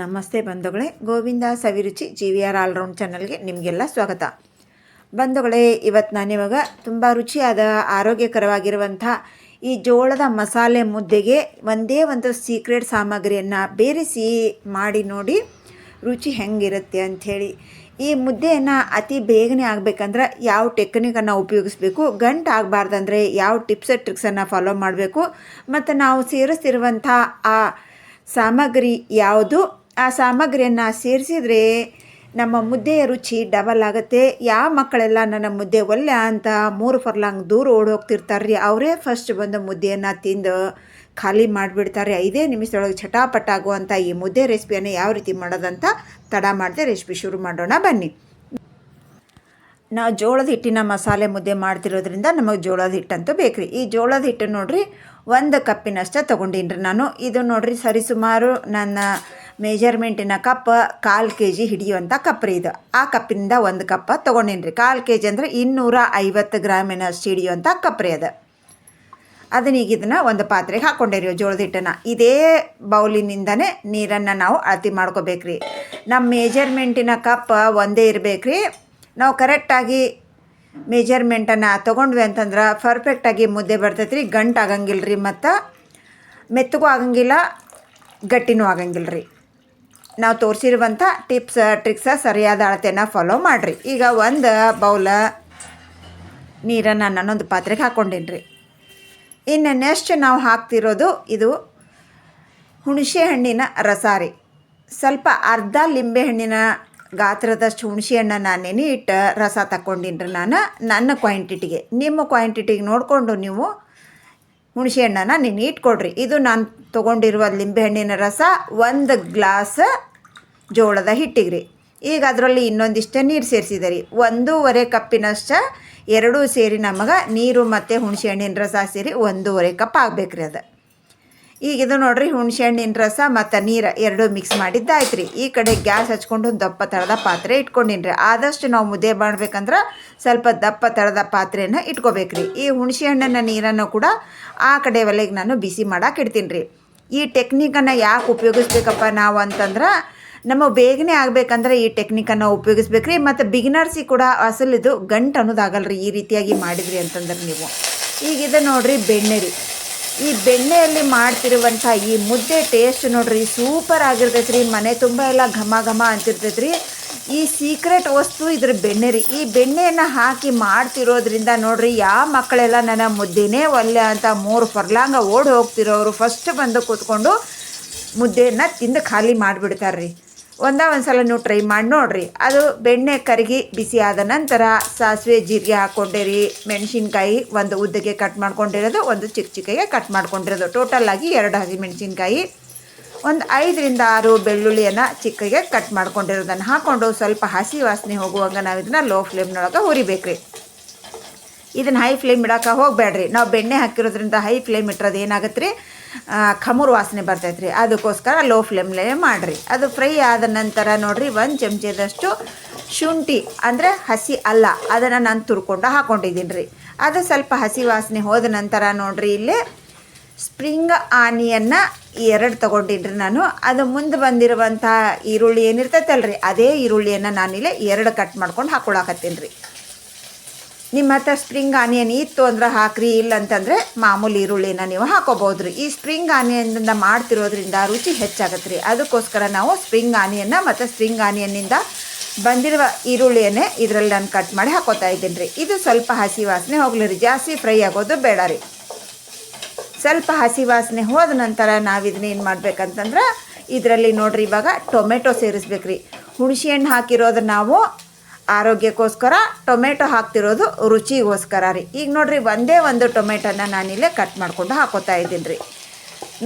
ನಮಸ್ತೆ ಬಂಧುಗಳೇ, Govinda Saviruchi G V R all round ಚಾನಲ್ಗೆ ನಿಮಗೆಲ್ಲ ಸ್ವಾಗತ. ಬಂಧುಗಳೇ, ಇವತ್ತು ನಾನು ಇವಾಗ ತುಂಬ ರುಚಿಯಾದ, ಆರೋಗ್ಯಕರವಾಗಿರುವಂಥ ಈ ಜೋಳದ ಮಸಾಲೆ ಮುದ್ದೆಗೆ ಒಂದೇ ಒಂದು ಸೀಕ್ರೆಟ್ ಸಾಮಗ್ರಿಯನ್ನು ಬೇರೆಸಿ ಮಾಡಿ ನೋಡಿ ರುಚಿ ಹೆಂಗಿರುತ್ತೆ ಅಂಥೇಳಿ. ಈ ಮುದ್ದೆಯನ್ನು ಅತಿ ಬೇಗನೆ ಆಗಬೇಕಂದ್ರೆ ಯಾವ ಟೆಕ್ನಿಕನ್ನು ಉಪಯೋಗಿಸ್ಬೇಕು, ಗಂಟು ಆಗಬಾರ್ದಂದ್ರೆ ಯಾವ ಟಿಪ್ಸ್ ಟ್ರಿಕ್ಸನ್ನು ಫಾಲೋ ಮಾಡಬೇಕು, ಮತ್ತು ನಾವು ಸೇರಿಸ್ತಿರುವಂಥ ಆ ಸಾಮಗ್ರಿ ಯಾವುದು ಆ ಸಾಮಗ್ರಿಯನ್ನು ಸೇರಿಸಿದ್ರೆ ನಮ್ಮ ಮುದ್ದೆಯ ರುಚಿ ಡಬಲ್ ಆಗುತ್ತೆ. ಯಾವ ಮಕ್ಕಳೆಲ್ಲ ನನ್ನ ಮುದ್ದೆ ಒಲ್ಲೆ ಅಂತ ಮೂರು ಫರ್ಲಾಂಗ್ ದೂರ ಓಡಿ ಹೋಗ್ತಿರ್ತಾರೆ ರೀ ಅವರೇ ಫಸ್ಟ್ ಬಂದು ಮುದ್ದೆಯನ್ನು ತಿಂದು ಖಾಲಿ ಮಾಡಿಬಿಡ್ತಾರೆ. ಐದೇ ನಿಮಿಷದೊಳಗೆ ಚಟಾಪಟ ಆಗುವಂಥ ಈ ಮುದ್ದೆ ರೆಸಿಪಿಯನ್ನು ಯಾವ ರೀತಿ ಮಾಡೋದಂತ ತಡ ಮಾಡದೆ ರೆಸಿಪಿ ಶುರು ಮಾಡೋಣ ಬನ್ನಿ. ನಾವು ಜೋಳದ ಹಿಟ್ಟಿನ ಮಸಾಲೆ ಮುದ್ದೆ ಮಾಡ್ತಿರೋದ್ರಿಂದ ನಮಗೆ ಜೋಳದ ಹಿಟ್ಟಂತೂ ಬೇಕು ರೀ ಈ ಜೋಳದ ಹಿಟ್ಟು ನೋಡ್ರಿ ಒಂದು ಕಪ್ಪಿನಷ್ಟು ತೊಗೊಂಡೀನಿ ನಾನು. ಇದು ನೋಡ್ರಿ ಸರಿಸುಮಾರು ನನ್ನ ಮೇಜರ್ಮೆಂಟಿನ ಕಪ್ ಕಾಲು ಕೆ ಜಿ ಹಿಡಿಯುವಂಥ ಕಪ್ ರೀ ಇದು. ಆ ಕಪ್ಪಿನಿಂದ ಒಂದು ಕಪ್ಪ ತೊಗೊಂಡೀನಿ ರೀ ಕಾಲು ಕೆ ಜಿ ಅಂದರೆ ಇನ್ನೂರ ಐವತ್ತು ಗ್ರಾಮಿನಷ್ಟು ಹಿಡಿಯುವಂಥ ಕಪ್ ರೀ ಅದು. ಅದನ್ನ ಈಗ ಇದನ್ನು ಒಂದು ಪಾತ್ರೆಗೆ ಹಾಕ್ಕೊಂಡಿರಿ ಜೋಳದ ಹಿಟ್ಟನ್ನು. ಇದೇ ಬೌಲಿನಿಂದನೇ ನೀರನ್ನು ನಾವು ಅಳತಿ ಮಾಡ್ಕೋಬೇಕ್ರಿ. ನಮ್ಮ ಮೇಜರ್ಮೆಂಟಿನ ಕಪ್ ಒಂದೇ ಇರಬೇಕ್ರಿ. ನಾವು ಕರೆಕ್ಟಾಗಿ ಮೆಜರ್ಮೆಂಟನ್ನು ತೊಗೊಂಡ್ವಿ ಅಂತಂದ್ರೆ ಪರ್ಫೆಕ್ಟಾಗಿ ಮುದ್ದೆ ಬರ್ತೈತೆ ರೀ ಗಂಟು ಆಗಂಗಿಲ್ಲ ರೀ ಮತ್ತು ಮೆತ್ತಗೂ ಆಗಂಗಿಲ್ಲ, ಗಟ್ಟಿನೂ ಆಗಂಗಿಲ್ಲ ರೀ ನಾವು ತೋರಿಸಿರುವಂಥ ಟಿಪ್ಸ್ ಟ್ರಿಕ್ಸ ಸರಿಯಾದ ಅಳತೆನ ಫಾಲೋ ಮಾಡಿರಿ. ಈಗ ಒಂದು ಬೌಲ ನೀರನ್ನು ನಾನೊಂದು ಪಾತ್ರೆಗೆ ಹಾಕ್ಕೊಂಡೀನಿ ರೀ ಇನ್ನು ನೆಕ್ಸ್ಟ್ ನಾವು ಹಾಕ್ತಿರೋದು ಇದು ಹುಣಸೆ ಹಣ್ಣಿನ ರಸ ರೀ. ಸ್ವಲ್ಪ ಅರ್ಧ ಲಿಂಬೆ ಹಣ್ಣಿನ ಗಾತ್ರದಷ್ಟು ಹುಣಸೆ ಹಣ್ಣನ್ನು ನೆನೆ ಇಟ್ಟು ರಸ ತಗೊಂಡಿನ್ರಿ ನಾನು ನನ್ನ ಕ್ವಾಂಟಿಟಿಗೆ. ನಿಮ್ಮ ಕ್ವಾಂಟಿಟಿಗೆ ನೋಡಿಕೊಂಡು ನೀವು ಹುಣಸೆ ಹಣ್ಣನ್ನು ನೆನೆ ಇಟ್ಕೊಡ್ರಿ. ಇದು ನಾನು ತೊಗೊಂಡಿರುವ ಲಿಂಬೆ ಹಣ್ಣಿನ ರಸ ಒಂದು ಗ್ಲಾಸ್ ಜೋಳದ ಹಿಟ್ಟಿಗೆ ರೀ ಈಗ ಅದರಲ್ಲಿ ಇನ್ನೊಂದಿಷ್ಟು ನೀರು ಸೇರಿಸಿದೆ ರೀ ಒಂದೂವರೆ ಕಪ್ಪಿನಷ್ಟು ಎರಡೂ ಸೇರಿ ನಮಗೆ ನೀರು ಮತ್ತು ಹುಣಸೆ ಹಣ್ಣಿನ ರಸ ಸೇರಿ ಒಂದೂವರೆ ಕಪ್ ಆಗಬೇಕ್ರಿ ಅದು. ಈಗ ಇದು ನೋಡ್ರಿ ಹುಣಸೆ ಹಣ್ಣಿನ ರಸ ಮತ್ತು ನೀರು ಎರಡೂ ಮಿಕ್ಸ್ ಮಾಡಿದ್ದಾಯ್ತು ರೀ ಈ ಕಡೆ ಗ್ಯಾಸ್ ಹಚ್ಕೊಂಡು ಒಂದು ದಪ್ಪ ತಳದ ಪಾತ್ರೆ ಇಟ್ಕೊಂಡಿನ್ರಿ. ಆದಷ್ಟು ನಾವು ಮುದ್ದೆ ಮಾಡ್ಬೇಕಂದ್ರೆ ಸ್ವಲ್ಪ ದಪ್ಪ ತಳದ ಪಾತ್ರೆಯನ್ನು ಇಟ್ಕೋಬೇಕು ರೀ ಈ ಹುಣಸೆ ಹಣ್ಣಿನ ನೀರನ್ನು ಕೂಡ ಆ ಕಡೆ ಒಲೆಗೆ ನಾನು ಬಿಸಿ ಮಾಡಕ್ಕೆ ಇಡ್ತೀನಿ ರೀ ಈ ಟೆಕ್ನಿಕನ್ನು ಯಾಕೆ ಉಪಯೋಗಿಸ್ಬೇಕಪ್ಪ ನಾವು ಅಂತಂದ್ರೆ ನಮಗೆ ಬೇಗನೆ ಆಗಬೇಕಂದ್ರೆ ಈ ಟೆಕ್ನಿಕನ್ನು ಉಪಯೋಗಿಸ್ಬೇಕು ರೀ ಮತ್ತು ಬಿಗಿನರ್ಸಿಗೆ ಕೂಡ ಅಸಲಿದು ಗಂಟು ಅನ್ನೋದಾಗಲ್ಲ ರೀ ಈ ರೀತಿಯಾಗಿ ಮಾಡಿದ್ರಿ ಅಂತಂದ್ರೆ ನೀವು. ಈಗ ನೋಡ್ರಿ ಬೆಣ್ಣೆ ರೀ. ಈ ಬೆಣ್ಣೆಯಲ್ಲಿ ಮಾಡ್ತಿರುವಂಥ ಈ ಮುದ್ದೆ ಟೇಸ್ಟ್ ನೋಡ್ರಿ ಸೂಪರ್ ಆಗಿರ್ತೈತೆ ರೀ ಮನೆ ತುಂಬ ಎಲ್ಲ ಘಮ ಘಮ ಅಂತಿರ್ತೈತೆ ರೀ ಈ ಸೀಕ್ರೆಟ್ ವಸ್ತು ಇದ್ರ ಬೆಣ್ಣೆ ರೀ. ಈ ಬೆಣ್ಣೆಯನ್ನು ಹಾಕಿ ಮಾಡ್ತಿರೋದ್ರಿಂದ ನೋಡ್ರಿ ಯಾವ ಮಕ್ಕಳೆಲ್ಲ ನನ್ನ ಮುದ್ದೆನೇ ಒಲ್ಲೆ ಅಂತ ಮೂರು ಫರ್ಲಾಂಗ ಓಡಿ ಹೋಗ್ತಿರೋರು. ಫಸ್ಟ್ ಬಂದು ಕೂತ್ಕೊಂಡು ಮುದ್ದೆಯನ್ನು ತಿಂದು ಖಾಲಿ ಮಾಡಿಬಿಡ್ತಾರೆ ರೀ ಒಂದೇ ಒಂದು ಸಲ ನೀವು ಟ್ರೈ ಮಾಡಿ ನೋಡಿರಿ. ಅದು ಬೆಣ್ಣೆ ಕರಗಿ ಬಿಸಿ ಆದ ನಂತರ ಸಾಸಿವೆ ಜೀರಿಗೆ ಹಾಕೊಂಡಿರಿ ಮೆಣಸಿನ್ಕಾಯಿ ಒಂದು ಉದ್ದಕ್ಕೆ ಕಟ್ ಮಾಡ್ಕೊಂಡಿರೋದು, ಒಂದು ಚಿಕ್ಕ ಚಿಕ್ಕಗೆ ಕಟ್ ಮಾಡ್ಕೊಂಡಿರೋದು. ಟೋಟಲಾಗಿ ಎರಡು ಹಸಿಮೆಣಸಿನ್ಕಾಯಿ, ಒಂದು ಐದರಿಂದ ಆರು ಬೆಳ್ಳುಳ್ಳಿಯನ್ನು ಚಿಕ್ಕಗೆ ಕಟ್ ಮಾಡ್ಕೊಂಡಿರೋದನ್ನು ಹಾಕ್ಕೊಂಡು ಸ್ವಲ್ಪ ಹಸಿ ವಾಸನೆ ಹೋಗುವಾಗ ನಾವು ಇದನ್ನು ಲೋ ಫ್ಲೇಮ್ನೊಳಗೆ ಹುರಿಬೇಕ್ರಿ. ಇದನ್ನು ಹೈ ಫ್ಲೇಮ್ ಇಡೋಕೆ ಹೋಗಬೇಡ್ರಿ ನಾವು ಬೆಣ್ಣೆ ಹಾಕಿರೋದ್ರಿಂದ ಹೈ ಫ್ಲೇಮ್ ಇಟ್ಟಿರೋದು ಏನಾಗುತ್ತೆ ರೀ ಖಮೂರು ವಾಸನೆ ಬರ್ತೈತೆ ರೀ ಅದಕ್ಕೋಸ್ಕರ ಲೋ ಫ್ಲೇಮ್ಲೇ ಮಾಡಿರಿ. ಅದು ಫ್ರೈ ಆದ ನಂತರ ನೋಡಿರಿ ಒಂದು ಚಮಚದಷ್ಟು ಶುಂಠಿ, ಅಂದರೆ ಹಸಿ ಅಲ್ಲ, ಅದನ್ನು ನಾನು ತುರ್ಕೊಂಡು ಹಾಕ್ಕೊಂಡಿದ್ದೀನಿ ರೀ ಅದು ಸ್ವಲ್ಪ ಹಸಿ ವಾಸನೆ ಹೋದ ನಂತರ ನೋಡಿರಿ ಇಲ್ಲಿ ಸ್ಪ್ರಿಂಗ್ ಆನಿಯನ್ನ ಎರಡು ತೊಗೊಂಡಿನ್ರಿ ನಾನು. ಅದು ಮುಂದೆ ಬಂದಿರುವಂಥ ಈರುಳ್ಳಿ ಏನಿರ್ತೈತಲ್ರಿ, ಅದೇ ಈರುಳ್ಳಿಯನ್ನು ನಾನಿಲ್ಲಿ ಎರಡು ಕಟ್ ಮಾಡ್ಕೊಂಡು ಹಾಕ್ಕೊಳಕತ್ತೀನಿ ರೀ ನಿಮ್ಮ ಹತ್ರ ಸ್ಪ್ರಿಂಗ್ ಆನಿಯನ್ ಇತ್ತು ಅಂದ್ರೆ ಹಾಕ್ರಿ, ಇಲ್ಲ ಅಂತಂದರೆ ಮಾಮೂಲಿ ಈರುಳ್ಳಿನ ನೀವು ಹಾಕೋಬೋದು ರೀ ಈ ಸ್ಪ್ರಿಂಗ್ ಆನಿಯನ್ನಿಂದ ಮಾಡ್ತಿರೋದ್ರಿಂದ ರುಚಿ ಹೆಚ್ಚಾಗತ್ತೆ ಅದಕ್ಕೋಸ್ಕರ ನಾವು ಸ್ಪ್ರಿಂಗ್ ಆನಿಯನ್ನ ಮತ್ತು ಸ್ಪ್ರಿಂಗ್ ಆನಿಯನ್ನಿಂದ ಬಂದಿರುವ ಈರುಳ್ಳಿಯನ್ನೇ ಇದರಲ್ಲಿ ನಾನು ಕಟ್ ಮಾಡಿ ಹಾಕೋತಾ ಇದ್ದೀನಿ ರೀ ಇದು ಸ್ವಲ್ಪ ಹಸಿ ವಾಸನೆ ಹೋಗ್ಲಿ ರೀ. ಜಾಸ್ತಿ ಫ್ರೈ ಆಗೋದು ಬೇಡ ರೀ. ಸ್ವಲ್ಪ ಹಸಿ ವಾಸನೆ ಹೋದ ನಂತರ ನಾವು ಇದನ್ನ ಏನು ಮಾಡ್ಬೇಕಂತಂದ್ರೆ ಇದರಲ್ಲಿ ನೋಡ್ರಿ ಇವಾಗ ಟೊಮೆಟೊ ಸೇರಿಸ್ಬೇಕು ರೀ ಹುಣಸೆ ಹಣ್ಣು ಹಾಕಿರೋದು ನಾವು ಆರೋಗ್ಯಕ್ಕೋಸ್ಕರ ಟೊಮೆಟೊ ಹಾಕ್ತಿರೋದು ರುಚಿಗೋಸ್ಕರ ರೀ. ಈಗ ನೋಡಿರಿ, ಒಂದೇ ಒಂದು ಟೊಮೆಟೊನ ನಾನಿಲ್ಲೇ ಕಟ್ ಮಾಡ್ಕೊಂಡು ಹಾಕೋತಾ ಇದ್ದೀನಿ ರೀ.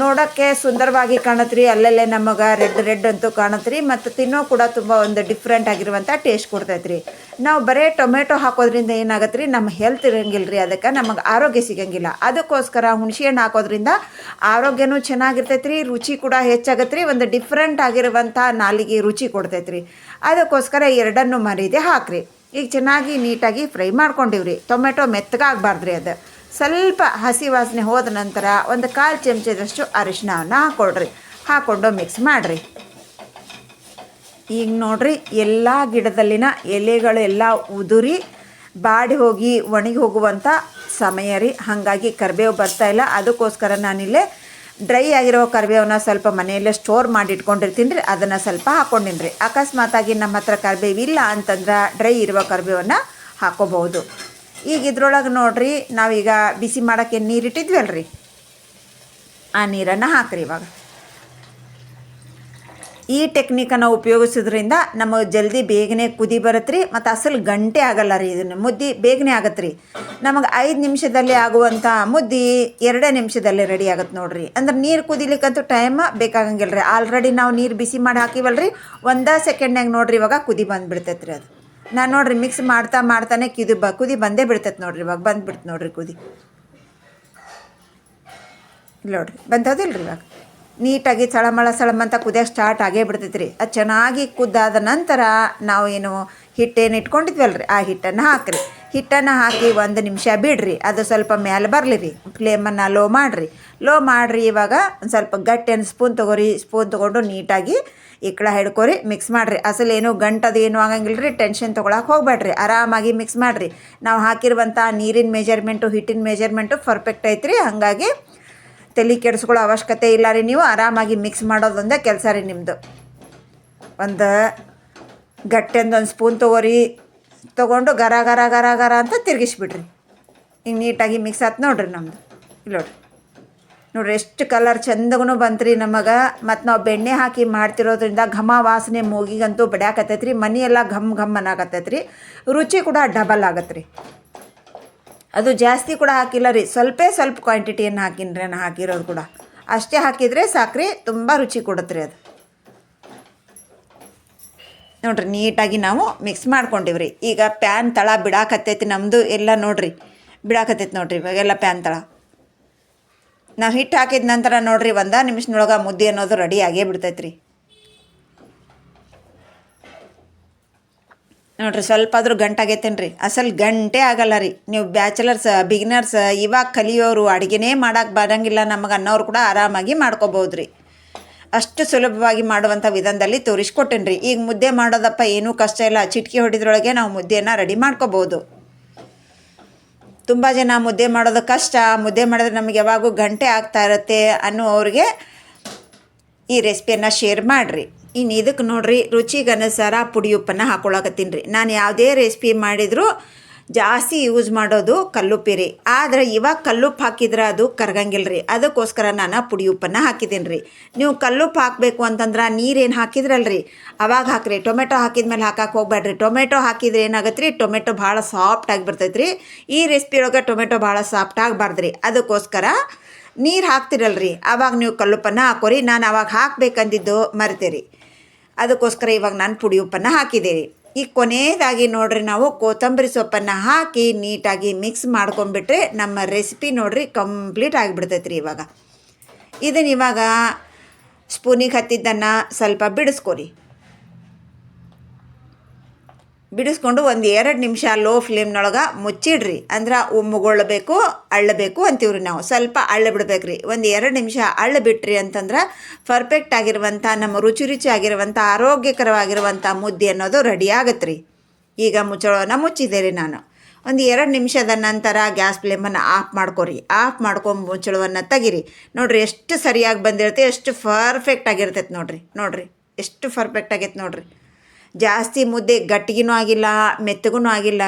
ನೋಡೋಕ್ಕೆ ಸುಂದರವಾಗಿ ಕಾಣತ್ರಿ. ಅಲ್ಲಲ್ಲೇ ನಮಗೆ ರೆಡ್ ರೆಡ್ ಅಂತೂ ಕಾಣತ್ರಿ. ಮತ್ತು ತಿನ್ನೋ ಕೂಡ ತುಂಬ ಒಂದು ಡಿಫ್ರೆಂಟ್ ಆಗಿರುವಂಥ ಟೇಸ್ಟ್ ಕೊಡ್ತೈತ್ರಿ. ನಾವು ಬರೀ ಟೊಮೆಟೊ ಹಾಕೋದ್ರಿಂದ ಏನಾಗತ್ತೆ ರೀ ನಮ್ಮ ಹೆಲ್ತ್ ಇರಂಗಿಲ್ಲ ರೀ ಅದಕ್ಕೆ ನಮಗೆ ಆರೋಗ್ಯ ಸಿಗಂಗಿಲ್ಲ. ಅದಕ್ಕೋಸ್ಕರ ಹುಣಸೆ ಹಣ್ಣು ಹಾಕೋದ್ರಿಂದ ಆರೋಗ್ಯನೂ ಚೆನ್ನಾಗಿರ್ತೈತೆ ರೀ ರುಚಿ ಕೂಡ ಹೆಚ್ಚಾಗತ್ತೆ ರೀ ಒಂದು ಡಿಫ್ರೆಂಟ್ ಆಗಿರುವಂಥ ನಾಲಿಗೆ ರುಚಿ ಕೊಡ್ತೈತೆ ರೀ ಅದಕ್ಕೋಸ್ಕರ ಎರಡನ್ನು ಮರೀದೆ ಹಾಕ್ರಿ. ಈಗ ಚೆನ್ನಾಗಿ ನೀಟಾಗಿ ಫ್ರೈ ಮಾಡ್ಕೊಂಡಿವ್ರಿ. ಟೊಮೆಟೊ ಮೆತ್ತಗಾಗಬಾರ್ದ್ರಿ ಅದು. ಸ್ವಲ್ಪ ಹಸಿ ವಾಸನೆ ಹೋದ ನಂತರ ಒಂದು ಕಾಲು ಚಮಚದಷ್ಟು ಅರಿಶಿಣವನ್ನು ಹಾಕ್ಕೊಡ್ರಿ ಹಾಕ್ಕೊಂಡು ಮಿಕ್ಸ್ ಮಾಡಿರಿ. ಈಗ ನೋಡ್ರಿ, ಎಲ್ಲ ಗಿಡದಲ್ಲಿನ ಎಲೆಗಳು ಎಲ್ಲ ಉದುರಿ ಬಾಡಿ ಹೋಗಿ ಒಣಗಿ ಹೋಗುವಂಥ ಸಮಯ ರೀ. ಹಾಗಾಗಿ ಕರಿಬೇವು ಇಲ್ಲ. ಅದಕ್ಕೋಸ್ಕರ ನಾನಿಲ್ಲೇ ಡ್ರೈ ಆಗಿರೋ ಕರಿಬೇವನ್ನ ಸ್ವಲ್ಪ ಮನೆಯಲ್ಲೇ ಸ್ಟೋರ್ ಮಾಡಿ ಇಟ್ಕೊಂಡಿರ್ತೀನಿ ರೀ. ಅದನ್ನು ಸ್ವಲ್ಪ ಹಾಕ್ಕೊಂಡಿನಿ ರೀ. ಅಕಸ್ಮಾತಾಗಿ ನಮ್ಮ ಹತ್ರ ಕರಿಬೇವು ಇಲ್ಲ ಅಂತಂದ್ರೆ ಡ್ರೈ ಇರುವ ಕರಿಬೇವನ್ನು ಹಾಕೋಬಹುದು. ಈಗ ಇದ್ರೊಳಗೆ ನೋಡ್ರಿ, ನಾವೀಗ ಬಿಸಿ ಮಾಡೋಕ್ಕೆ ನೀರು ಇಟ್ಟಿದ್ವಲ್ರಿ. ಆ ನೀರನ್ನು ಹಾಕ್ರಿ ಇವಾಗ. ಈ ಟೆಕ್ನಿಕನ್ನು ಉಪಯೋಗಿಸೋದ್ರಿಂದ ನಮಗೆ ಜಲ್ದಿ ಬೇಗನೆ ಕುದಿ ಬರುತ್ತೆ ರೀ ಮತ್ತು ಅಸಲು ಗಂಟೆ ಆಗಲ್ಲ ರೀ ಇದನ್ನು. ಮುದ್ದೆ ಬೇಗನೆ ಆಗತ್ತೆ ರೀ ನಮಗೆ ಐದು ನಿಮಿಷದಲ್ಲಿ ಆಗುವಂಥ ಮುದ್ದೆ ಎರಡೇ ನಿಮಿಷದಲ್ಲಿ ರೆಡಿ ಆಗುತ್ತೆ ನೋಡ್ರಿ. ಅಂದ್ರೆ ನೀರು ಕುದಿಲಿಕ್ಕಂತೂ ಟೈಮ್ ಬೇಕಾಗಂಗಿಲ್ಲ ರೀ ಆಲ್ರೆಡಿ ನಾವು ನೀರು ಬಿಸಿ ಮಾಡಿ ಹಾಕಿವಲ್ರಿ, ಒಂದೇ ಸೆಕೆಂಡ್ನಾಗ ನೋಡ್ರಿ ಇವಾಗ ಕುದಿ ಬಂದುಬಿಡ್ತೈತೆ ರೀ ಅದು. ನಾನು ನೋಡ್ರಿ ಮಿಕ್ಸ್ ಮಾಡ್ತಾ ಮಾಡ್ತಾನೆ ಕಿದು ಬ, ಕುದಿ ಬಂದೇ ಬಿಡ್ತೈತೆ ನೋಡ್ರಿ ಇವಾಗ, ಬಂದ್ಬಿಡ್ತು ನೋಡ್ರಿ ಕುದಿ. ನೋಡಿರಿ ನೋಡ್ರಿ ಬಂದದಿಲ್ಲ ರೀ ಇವಾಗ. ನೀಟಾಗಿ ಸಳಮಳ ಸಳಮ ಅಂತ ಕುದಿಯೋಕೆ ಸ್ಟಾರ್ಟ್ ಆಗೇ ಬಿಡ್ತೈತೆ ರೀ ಅದು ಚೆನ್ನಾಗಿ ಕುದ್ದಾದ ನಂತರ ನಾವು ಏನು ಹಿಟ್ಟೇನು ಇಟ್ಕೊಂಡಿದ್ವಲ್ಲ ರೀ ಆ ಹಿಟ್ಟನ್ನು ಹಾಕ್ರಿ. ಹಿಟ್ಟನ್ನು ಹಾಕಿ ಒಂದು ನಿಮಿಷ ಬಿಡ್ರಿ, ಅದು ಸ್ವಲ್ಪ ಮೇಲೆ ಬರಲಿ ರೀ. ಫ್ಲೇಮನ್ನು ಲೋ ಮಾಡಿರಿ. ಲೋ ಮಾಡಿರಿ ಇವಾಗ ಒಂದು ಸ್ವಲ್ಪ ಗಟ್ಟಿ ಸ್ಪೂನ್ ತೊಗೊರಿ ಸ್ಪೂನ್ ತೊಗೊಂಡು ನೀಟಾಗಿ ಈ ಕಡೆ ಹಿಡ್ಕೊರಿ ಮಿಕ್ಸ್ ಮಾಡಿರಿ. ಅಸಲು ಏನು ಗಂಟದು ಏನು ಆಗಂಗಿಲ್ಲ ರೀ ಟೆನ್ಷನ್ ತೊಗೊಳಕ್ಕೆ ಹೋಗ್ಬೇಡ್ರಿ. ಆರಾಮಾಗಿ ಮಿಕ್ಸ್ ಮಾಡಿರಿ. ನಾವು ಹಾಕಿರುವಂಥ ನೀರಿನ ಮೆಜರ್ಮೆಂಟು ಹಿಟ್ಟಿನ ಮೆಜರ್ಮೆಂಟು ಪರ್ಫೆಕ್ಟ್ ಐತ್ರಿ. ಹಾಗಾಗಿ ತಲೆ ಕೆಡಿಸ್ಕೊಳ್ಳೋ ಅವಶ್ಯಕತೆ ಇಲ್ಲ ರೀ ನೀವು. ಆರಾಮಾಗಿ ಮಿಕ್ಸ್ ಮಾಡೋದೊಂದೇ ಕೆಲಸ ರೀ ನಿಮ್ಮದು ಒಂದು ಒಂದು ಸ್ಪೂನ್ ತೊಗೋರಿ. ತೊಗೊಂಡು ಗರ ಗರ ಗರ ಗರ ಅಂತ ತಿರುಗಿಸ್ಬಿಡ್ರಿ. ಹಿಂಗೆ ನೀಟಾಗಿ ಮಿಕ್ಸ್ ಆಯ್ತು ನೋಡ್ರಿ ನಮ್ಮದು ಇಲ್ಲಿ ನೋಡ್ರಿ. ನೋಡ್ರಿ, ಎಷ್ಟು ಕಲರ್ ಚಂದಗೂ ಬಂತ್ರಿ ನಮಗೆ ಮತ್ತು ನಾವು ಬೆಣ್ಣೆ ಹಾಕಿ ಮಾಡ್ತಿರೋದ್ರಿಂದ ಘಮ ವಾಸನೆ ಮೂಗಿಗಂತೂ ಬಿಡಾಕತ್ತೈತ್ರಿ ರೀ ಮನೆ ಎಲ್ಲ ಘಮ್ ಘಮ್ ಅನ್ನಕತ್ತೈತೆ ರೀ ರುಚಿ ಕೂಡ ಡಬಲ್ ಆಗತ್ತೆ ಅದು ಜಾಸ್ತಿ ಕೂಡ ಹಾಕಿಲ್ಲ ರೀ, ಸ್ವಲ್ಪ ಸ್ವಲ್ಪ ಕ್ವಾಂಟಿಟಿಯನ್ನು ಹಾಕಿನ್ರಿ ನಾನು ಹಾಕಿರೋದು ಕೂಡ. ಅಷ್ಟೇ ಹಾಕಿದರೆ ಸಾಕ್ರಿ, ತುಂಬ ರುಚಿ ಕೊಡುತ್ತೆ ಅದು. ನೋಡ್ರಿ, ನೀಟಾಗಿ ನಾವು ಮಿಕ್ಸ್ ಮಾಡ್ಕೊಂಡಿವ್ರಿ. ಈಗ ಪ್ಯಾನ್ ತಳ ಬಿಡಾಕತ್ತೈತಿ ನಮ್ಮದು ಎಲ್ಲ ನೋಡ್ರಿ. ಬಿಡಾಕತ್ತೈತಿ ನೋಡ್ರಿ ಇವಾಗೆಲ್ಲ ಪ್ಯಾನ್ ತಳ. ನಾವು ಹಿಟ್ಟು ಹಾಕಿದ ನಂತರ ನೋಡ್ರಿ ಒಂದ ನಿಮಿಷದೊಳಗೆ ಮುದ್ದೆ ಅನ್ನೋದು ರೆಡಿ ಆಗೇ ಬಿಡ್ತೈತ್ರಿ. ನೋಡ್ರಿ ಸ್ವಲ್ಪ ಆದರೂ ಗಂಟಾಗೈತೇನು ರೀ ಅಸಲು ಗಂಟೆ ಆಗಲ್ಲ ರೀ. ನೀವು ಬ್ಯಾಚುಲರ್ಸ್ ಬಿಗಿನರ್ಸ್ ಇವಾಗ ಕಲಿಯೋರು ಅಡುಗೆನೇ ಮಾಡೋಕೆ ಬರಂಗಿಲ್ಲ ನಮಗೆ ಅನ್ನೋರು ಕೂಡ ಆರಾಮಾಗಿ ಮಾಡ್ಕೋಬೋದು ರೀ ಅಷ್ಟು ಸುಲಭವಾಗಿ ಮಾಡುವಂಥ ವಿಧಾನದಲ್ಲಿ ತೋರಿಸ್ಕೊಟ್ಟೇನ್ರಿ. ಈಗ ಮುದ್ದೆ ಮಾಡೋದಪ್ಪ ಏನೂ ಕಷ್ಟ ಇಲ್ಲ. ಚಿಟಕಿ ಹೊಡಿದ್ರೊಳಗೆ ನಾವು ಮುದ್ದೆಯನ್ನು ರೆಡಿ ಮಾಡ್ಕೋಬೋದು. ತುಂಬ ಜನ ಮುದ್ದೆ ಮಾಡೋದು ಕಷ್ಟ. ಮುದ್ದೆ ಮಾಡಿದ್ರೆ ನಮಗೆ ಯಾವಾಗೂ ಗಂಟೆ ಆಗ್ತಾ ಇರುತ್ತೆ ಅನ್ನೋವ್ರಿಗೆ ಈ ರೆಸಿಪಿಯನ್ನು ಶೇರ್ ಮಾಡಿರಿ. ಇನ್ನು ಇದಕ್ಕೆ ನೋಡಿರಿ ರುಚಿಗನುಸಾರ ಪುಡಿ ಉಪ್ಪನ್ನು ಹಾಕ್ಕೊಳಕತ್ತೀನಿ ರೀ. ನಾನು ಯಾವುದೇ ರೆಸಿಪಿ ಮಾಡಿದರೂ ಜಾಸ್ತಿ ಯೂಸ್ ಮಾಡೋದು ಕಲ್ಲುಪ್ಪಿ ರೀ ಆದರೆ ಇವಾಗ ಕಲ್ಲುಪ್ಪು ಹಾಕಿದ್ರೆ ಅದು ಕರಗಂಗಿಲ್ಲ ರೀ. ಅದಕ್ಕೋಸ್ಕರ ನಾನು ಪುಡಿ ಉಪ್ಪನ್ನು ಹಾಕಿದ್ದೀನಿ ರೀ. ನೀವು ಕಲ್ಲುಪ್ಪು ಹಾಕಬೇಕು ಅಂತಂದ್ರೆ ನೀರೇನು ಹಾಕಿದ್ರಲ್ರಿ? ಅವಾಗ ಹಾಕ್ರಿ. ಟೊಮೆಟೊ ಹಾಕಿದ್ಮೇಲೆ ಹಾಕಕ್ಕೆ ಹೋಗ್ಬೇಡ್ರಿ ಟೊಮೆಟೊ ಹಾಕಿದ್ರೆ ಏನಾಗುತ್ತೆ ರೀ ಟೊಮೆಟೊ ಭಾಳ ಸಾಫ್ಟ್ ಆಗಿ ಬರ್ತೈತೆ ರೀ ಈ ರೆಸಿಪಿ ಒಳಗೆ ಟೊಮೆಟೊ ಭಾಳ ಸಾಫ್ಟ್ ಆಗಬಾರ್ದು ರೀ ಅದಕ್ಕೋಸ್ಕರ ನೀರು ಹಾಕ್ತಿರಲ್ರಿ. ಆವಾಗ ನೀವು ಕಲ್ಲುಪ್ಪನ್ನು ಹಾಕೋರಿ. ನಾನು ಅವಾಗ ಹಾಕಬೇಕಂದಿದ್ದು ಮರಿತೀರಿ. ಅದಕ್ಕೋಸ್ಕರ ಇವಾಗ ನಾನು ಪುಡಿ ಉಪ್ಪನ್ನು ಹಾಕಿದ್ದೀರಿ ಈಗ ಕೊನೆಯದಾಗಿ ನೋಡ್ರಿ ನಾವು ಕೊತ್ತಂಬರಿ ಸೊಪ್ಪನ್ನು ಹಾಕಿ ನೀಟಾಗಿ ಮಿಕ್ಸ್ ಮಾಡ್ಕೊಂಬಿಟ್ರೆ ನಮ್ಮ ರೆಸಿಪಿ ನೋಡ್ರಿ ಕಂಪ್ಲೀಟ್ ಆಗಿಬಿಡ್ತೈತೆ ರೀ ಇವಾಗ. ಇದನ್ನು ಇವಾಗ ಸ್ಪೂನಿಗೆ ಹತ್ತಿದ್ದನ್ನು ಸ್ವಲ್ಪ ಬಿಡಿಸ್ಕೊರಿ. ಬಿಡಿಸ್ಕೊಂಡು ಒಂದು ಎರಡು ನಿಮಿಷ ಲೋ ಫ್ಲೇಮ್ನೊಳಗೆ ಮುಚ್ಚಿಡ್ರಿ. ಅಂದ್ರೆ ಉಮ್ಮುಗೊಳ್ಳಬೇಕು ಅಳ್ಳಬೇಕು ಅಂತೀವ್ರಿ ನಾವು. ಸ್ವಲ್ಪ ಅಳ್ಳ ಬಿಡ್ಬೇಕು ರೀ ಒಂದು ಎರಡು ನಿಮಿಷ ಅಳ್ಳ ಬಿಟ್ರಿ ಅಂತಂದ್ರೆ ಪರ್ಫೆಕ್ಟ್ ಆಗಿರುವಂಥ ನಮ್ಮ ರುಚಿ ರುಚಿ ಆಗಿರುವಂಥ ಆರೋಗ್ಯಕರವಾಗಿರುವಂಥ ಮುದ್ದೆ ಅನ್ನೋದು ರೆಡಿ ಆಗತ್ತೆ ರೀ ಈಗ ಮುಚ್ಚಳವನ್ನು ಮುಚ್ಚಿದೆ ರೀ ನಾನು. ಒಂದು ಎರಡು ನಿಮಿಷದ ನಂತರ ಗ್ಯಾಸ್ ಫ್ಲೇಮನ್ನು ಆಫ್ ಮಾಡ್ಕೊರಿ. ಆಫ್ ಮಾಡ್ಕೊಂಡು ಮುಚ್ಚಳವನ್ನು ತೆಗಿರಿ. ನೋಡ್ರಿ ಎಷ್ಟು ಸರಿಯಾಗಿ ಬಂದಿರುತ್ತೆ, ಎಷ್ಟು ಪರ್ಫೆಕ್ಟ್ ಆಗಿರ್ತೈತೆ ನೋಡ್ರಿ. ನೋಡ್ರಿ, ಎಷ್ಟು ಪರ್ಫೆಕ್ಟ್ ಆಗೈತೆ ನೋಡ್ರಿ. ಜಾಸ್ತಿ ಮುದ್ದೆ ಗಟ್ಟಿಗಿನೂ ಆಗಿಲ್ಲ, ಮೆತ್ತಗೂ ಆಗಿಲ್ಲ.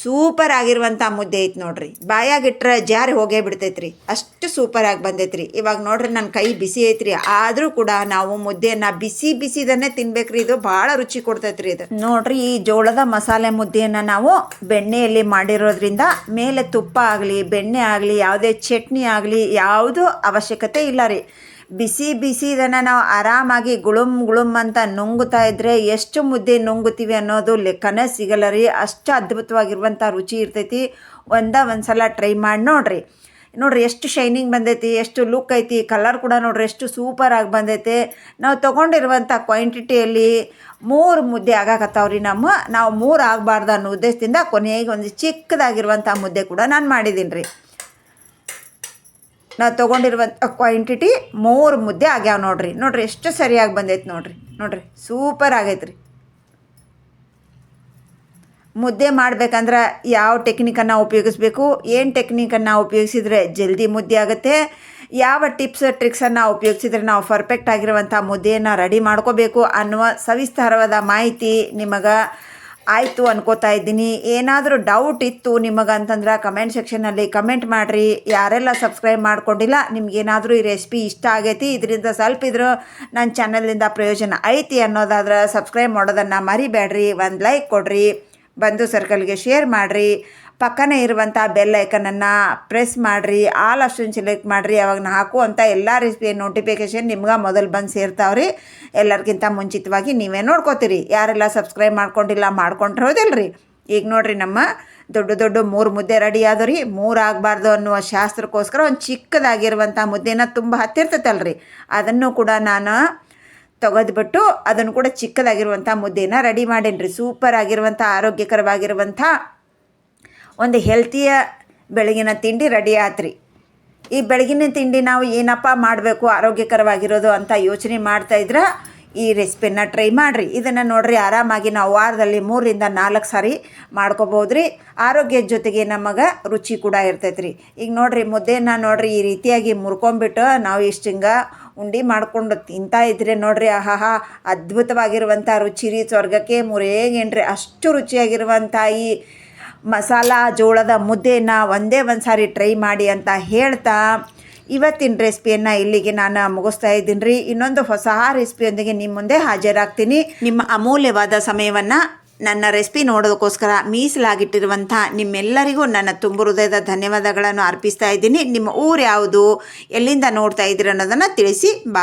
ಸೂಪರ್ ಆಗಿರುವಂಥ ಮುದ್ದೆ ಐತೆ ನೋಡ್ರಿ. ಬಾಯಾಗಿಟ್ರೆ ಜಾರಿ ಹೋಗೇ ಬಿಡ್ತೈತ್ರಿ. ಅಷ್ಟು ಸೂಪರಾಗಿ ಆಗಿ ರೀ ಇವಾಗ ನೋಡ್ರಿ ನನ್ನ ಕೈ ಬಿಸಿ ಐತ್ರಿ. ಆದರೂ ಕೂಡ ನಾವು ಮುದ್ದೆಯನ್ನು ಬಿಸಿ ಬಿಸಿದನ್ನೇ ತಿನ್ಬೇಕ್ರಿ. ಇದು ಭಾಳ ರುಚಿ ಕೊಡ್ತೈತ್ರಿ ಇದು. ನೋಡ್ರಿ, ಈ ಜೋಳದ ಮಸಾಲೆ ಮುದ್ದೆಯನ್ನು ನಾವು ಬೆಣ್ಣೆಯಲ್ಲಿ ಮಾಡಿರೋದ್ರಿಂದ ಮೇಲೆ ತುಪ್ಪ ಆಗಲಿ, ಬೆಣ್ಣೆ ಆಗಲಿ, ಯಾವುದೇ ಚಟ್ನಿ ಆಗಲಿ, ಯಾವುದೂ ಅವಶ್ಯಕತೆ ಇಲ್ಲ ರೀ. ಬಿಸಿ ಬಿಸಿ ಇದನ್ನು ನಾವು ಆರಾಮಾಗಿ ಗುಳುಮ್ ಗುಳುಮ್ ಅಂತ ನುಂಗುತ್ತಾ ಇದ್ದರೆ ಎಷ್ಟು ಮುದ್ದೆ ನುಂಗುತ್ತೀವಿ ಅನ್ನೋದು ಲೆಕ್ಕನೇ ಸಿಗಲ್ಲ ರೀ. ಅಷ್ಟು ಅದ್ಭುತವಾಗಿರುವಂಥ ರುಚಿ ಇರ್ತೈತಿ. ಒಂದ ಒಂದು ಸಲ ಟ್ರೈ ಮಾಡಿ ನೋಡ್ರಿ. ನೋಡ್ರಿ ಎಷ್ಟು ಶೈನಿಂಗ್ ಬಂದೈತಿ, ಎಷ್ಟು ಲುಕ್ ಐತಿ, ಕಲರ್ ಕೂಡ ನೋಡ್ರಿ ಎಷ್ಟು ಸೂಪರಾಗಿ ಬಂದೈತೆ. ನಾವು ತೊಗೊಂಡಿರುವಂಥ ಕ್ವಾಂಟಿಟಿಯಲ್ಲಿ ಮೂರು ಮುದ್ದೆ ಆಗಾಕತ್ತಾವ್ರಿ ನಮ್ಮ. ನಾವು ಮೂರು ಆಗಬಾರ್ದು ಅನ್ನೋ ಉದ್ದೇಶದಿಂದ ಕೊನೆಗೆ ಒಂದು ಚಿಕ್ಕದಾಗಿರುವಂಥ ಮುದ್ದೆ ಕೂಡ ನಾನು ಮಾಡಿದ್ದೀನಿ ರೀ ನಾವು ತೊಗೊಂಡಿರುವಂಥ ಕ್ವಾಂಟಿಟಿ ಮೂರು ಮುದ್ದೆ ಆಗ್ಯಾವ ನೋಡ್ರಿ. ನೋಡ್ರಿ ಎಷ್ಟು ಸರಿಯಾಗಿ ಬಂದೈತೆ ನೋಡ್ರಿ. ನೋಡ್ರಿ ಸೂಪರ್ ಆಗೈತೆ ರೀ ಮುದ್ದೆ ಮಾಡ್ಬೇಕಂದ್ರೆ ಯಾವ ಟೆಕ್ನಿಕನ್ನು ಉಪಯೋಗಿಸ್ಬೇಕು, ಏನು ಟೆಕ್ನಿಕನ್ನು ಉಪಯೋಗಿಸಿದ್ರೆ ಜಲ್ದಿ ಮುದ್ದೆ ಆಗುತ್ತೆ, ಯಾವ ಟಿಪ್ಸ್ ಟ್ರಿಕ್ಸನ್ನು ಉಪಯೋಗಿಸಿದ್ರೆ ನಾವು ಪರ್ಫೆಕ್ಟ್ ಆಗಿರುವಂಥ ಮುದ್ದೆಯನ್ನು ರೆಡಿ ಮಾಡ್ಕೋಬೇಕು ಅನ್ನುವ ಸವಿಸ್ತಾರವಾದ ಮಾಹಿತಿ ನಿಮಗೆ ಆಯಿತು ಅನ್ಕೋತಾ ಇದ್ದೀನಿ. ಏನಾದರೂ ಡೌಟ್ ಇತ್ತು ನಿಮಗೆ ಅಂತಂದ್ರೆ ಕಮೆಂಟ್ ಸೆಕ್ಷನಲ್ಲಿ ಕಮೆಂಟ್ ಮಾಡಿರಿ. ಯಾರೆಲ್ಲ ಸಬ್ಸ್ಕ್ರೈಬ್ ಮಾಡ್ಕೊಂಡಿಲ್ಲ, ನಿಮ್ಗೇನಾದರೂ ಈ ರೆಸಿಪಿ ಇಷ್ಟ ಆಗೈತಿ, ಇದರಿಂದ ಸ್ವಲ್ಪ ಇದ್ರೂ ನನ್ನ ಚಾನಲಿಂದ ಪ್ರಯೋಜನ ಐತಿ ಅನ್ನೋದಾದ್ರೆ ಸಬ್ಸ್ಕ್ರೈಬ್ ಮಾಡೋದನ್ನು ಮರಿಬೇಡ್ರಿ. ಒಂದು ಲೈಕ್ ಕೊಡ್ರಿ. ಬಂಧು ಸರ್ಕಲ್ಗೆ ಶೇರ್ ಮಾಡಿರಿ. ಪಕ್ಕನೇ ಇರುವಂಥ ಬೆಲ್ ಐಕನನ್ನು ಪ್ರೆಸ್ ಮಾಡಿರಿ ಆಲ್ ಆಪ್ಷನ್ ಸೆಲೆಕ್ಟ್ ಮಾಡಿರಿ, ಅವಾಗ ನಾ ಹಾಕುವಂಥ ಎಲ್ಲ ರೆಸಿಪಿ ನೋಟಿಫಿಕೇಷನ್ ನಿಮ್ಗೆ ಮೊದಲು ಬಂದು ಸೇರ್ತಾವ್ರಿ. ಎಲ್ಲರಿಗಿಂತ ಮುಂಚಿತವಾಗಿ ನೀವೇ ನೋಡ್ಕೋತೀರಿ. ಯಾರೆಲ್ಲ ಸಬ್ಸ್ಕ್ರೈಬ್ ಮಾಡ್ಕೊಂಡಿಲ್ಲ ಮಾಡ್ಕೊಂಡಿರೋದಿಲ್ಲ ರೀ ಈಗ ನೋಡಿರಿ ನಮ್ಮ ದೊಡ್ಡ ದೊಡ್ಡ ಮೂರು ಮುದ್ದೆ ರೆಡಿ ಆದವ್ರಿ. ಮೂರು ಆಗಬಾರ್ದು ಅನ್ನುವ ಶಾಸ್ತ್ರಕ್ಕೋಸ್ಕರ ಒಂದು ಚಿಕ್ಕದಾಗಿರುವಂಥ ಮುದ್ದೆನ ತುಂಬ ಹತ್ತಿರ್ತೈತಲ್ರಿ. ಅದನ್ನು ಕೂಡ ನಾನು ತೆಗೆದ್ಬಿಟ್ಟು ಅದನ್ನು ಕೂಡ ಚಿಕ್ಕದಾಗಿರುವಂಥ ಮುದ್ದೆನ ರೆಡಿ ಮಾಡೀನಿ ರೀ ಸೂಪರ್ ಆಗಿರುವಂಥ ಆರೋಗ್ಯಕರವಾಗಿರುವಂಥ ಒಂದು ಹೆಲ್ತಿಯ ಬೆಳಗಿನ ತಿಂಡಿ ರೆಡಿ ಆತ್ರಿ. ಈ ಬೆಳಗಿನ ತಿಂಡಿ ನಾವು ಏನಪ್ಪ ಮಾಡಬೇಕು, ಆರೋಗ್ಯಕರವಾಗಿರೋದು ಅಂತ ಯೋಚನೆ ಮಾಡ್ತಾ ಇದ್ರೆ, ಈ ರೆಸಿಪಿನ ಟ್ರೈ ಮಾಡಿರಿ. ಇದನ್ನು ನೋಡ್ರಿ, ಆರಾಮಾಗಿ ನಾವು ವಾರದಲ್ಲಿ ಮೂರರಿಂದ ನಾಲ್ಕು ಸಾರಿ ಮಾಡ್ಕೋಬೋದು ರೀ ಆರೋಗ್ಯದ ಜೊತೆಗೆ ನಮಗೆ ರುಚಿ ಕೂಡ ಇರ್ತೈತೆ ರೀ ಈಗ ನೋಡಿರಿ, ಮುದ್ದೆನ ನೋಡಿರಿ, ಈ ರೀತಿಯಾಗಿ ಮುರ್ಕೊಂಬಿಟ್ಟು ನಾವು ಇಷ್ಟು ಹಿಂಗೆ ಉಂಡೆ ಮಾಡ್ಕೊಂಡು ತಿಂತಾ ಇದ್ರೆ ನೋಡಿರಿ ಆಹಾ ಅದ್ಭುತವಾಗಿರುವಂಥ ರುಚಿ ರೀ. ಸ್ವರ್ಗಕ್ಕೆ ಮುರೇಗೇನ್ರಿ ಅಷ್ಟು ರುಚಿಯಾಗಿರುವಂಥ ಈ ಮಸಾಲ ಜೋಳದ ಮುದ್ದೆನ ಒಂದೇ ಒಂದು ಸಾರಿ ಟ್ರೈ ಮಾಡಿ ಅಂತ ಹೇಳ್ತಾ ಇವತ್ತಿನ ರೆಸಿಪಿಯನ್ನು ಇಲ್ಲಿಗೆ ನಾನು ಮುಗಿಸ್ತಾ ಇದ್ದೀನಿ ರೀ. ಇನ್ನೊಂದು ಹೊಸ ರೆಸಿಪಿಯೊಂದಿಗೆ ನಿಮ್ಮ ಮುಂದೆ ಹಾಜರಾಗ್ತೀನಿ. ನಿಮ್ಮ ಅಮೂಲ್ಯವಾದ ಸಮಯವನ್ನು ನನ್ನ ರೆಸಿಪಿ ನೋಡೋದಕ್ಕೋಸ್ಕರ ಮೀಸಲಾಗಿಟ್ಟಿರುವಂಥ ನಿಮ್ಮೆಲ್ಲರಿಗೂ ನನ್ನ ತುಂಬು ಹೃದಯದ ಧನ್ಯವಾದಗಳನ್ನು ಅರ್ಪಿಸ್ತಾ ಇದ್ದೀನಿ. ನಿಮ್ಮ ಊರು ಯಾವುದು, ಎಲ್ಲಿಂದ ನೋಡ್ತಾ ಇದ್ದೀರಿ ಅನ್ನೋದನ್ನು ತಿಳಿಸಿ. ಬಾ